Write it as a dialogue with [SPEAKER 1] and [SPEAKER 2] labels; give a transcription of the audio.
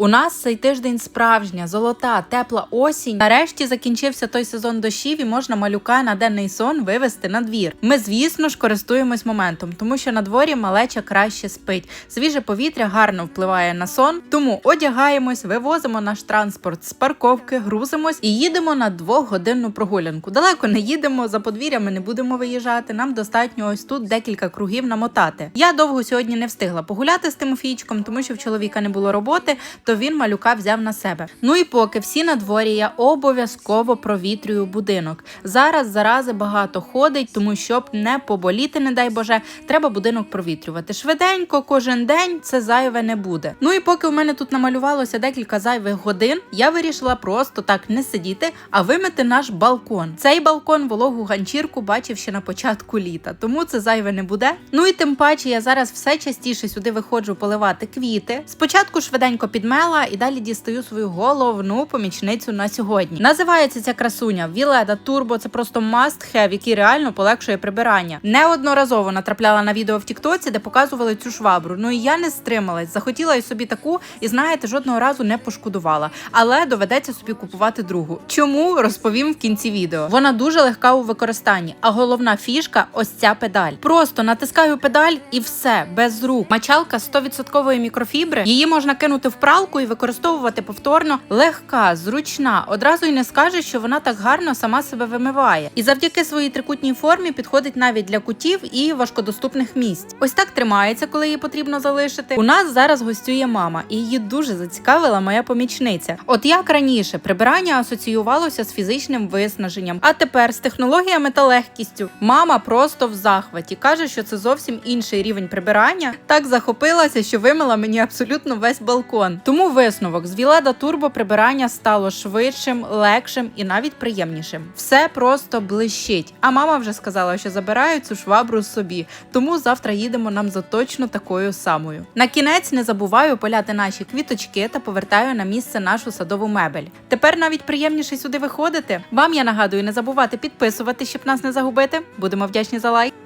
[SPEAKER 1] У нас цей тиждень справжня, золота, тепла осінь. Нарешті закінчився той сезон дощів і можна малюка на денний сон вивести на двір. Ми, звісно ж, користуємось моментом, тому що на дворі малеча краще спить. Свіже повітря гарно впливає на сон. Тому одягаємось, вивозимо наш транспорт з парковки, грузимось і їдемо на двохгодинну прогулянку. Далеко не їдемо, за подвір'ями не будемо виїжджати. Нам достатньо ось тут декілька кругів намотати. Я довго сьогодні не встигла погуляти з Тимофійчиком, тому що в чоловіка не було роботи, то він малюка взяв на себе. Ну і поки всі на дворі, я обов'язково провітрюю будинок. Зараз зарази багато ходить, тому щоб не поболіти, не дай Боже, треба будинок провітрювати. Швиденько, кожен день це зайве не буде. Ну і поки у мене тут намалювалося декілька зайвих годин, я вирішила просто так не сидіти, а вимити наш балкон. Цей балкон вологу ганчірку бачив ще на початку літа, тому це зайве не буде. Ну і тим паче я зараз все частіше сюди виходжу поливати квіти. Спочатку швиденько підмела і далі дістаю свою головну помічницю на сьогодні. Називається ця красуня Віледа Турбо. Це просто must have, який реально полегшує прибирання. Неодноразово натрапляла на відео в Тіктоці, де показували цю швабру. Ну і я не стрималась, захотіла і собі таку, і знаєте, жодного разу не пошкодувала. Але доведеться собі купувати другу. Чому розповім в кінці відео? Вона дуже легка у використанні, а головна фішка ось ця педаль. Просто натискаю педаль і все без рук. Мачалка 100% мікрофібри. Її можна кинути в пралку і використовувати повторно. Легка, зручна. Одразу й не скажеш, що вона так гарно сама себе вимиває. І завдяки своїй трикутній формі підходить навіть для кутів і важкодоступних місць. Ось так тримається, коли її потрібно залишити. У нас зараз гостює мама, і її дуже зацікавила моя помічниця. От як раніше прибирання асоціювалося з фізичним виснаженням, а тепер з технологіями та легкістю. Мама просто в захваті каже, що це зовсім інший рівень прибирання. Так захопилася, що вимила мені абсолютно весь балкон. Тому висновок з Віледа Турбо прибирання стало швидшим, легшим і навіть приємнішим. Все просто блищить. А мама вже сказала, що забираю цю швабру собі. Тому завтра їдемо нам за точно такою самою. На кінець не забуваю поляти наші квіточки та повертаю на місце нашу садову мебель. Тепер навіть приємніше сюди виходити. Вам я нагадую не забувати підписувати, щоб нас не загубити. Будемо вдячні за лайк.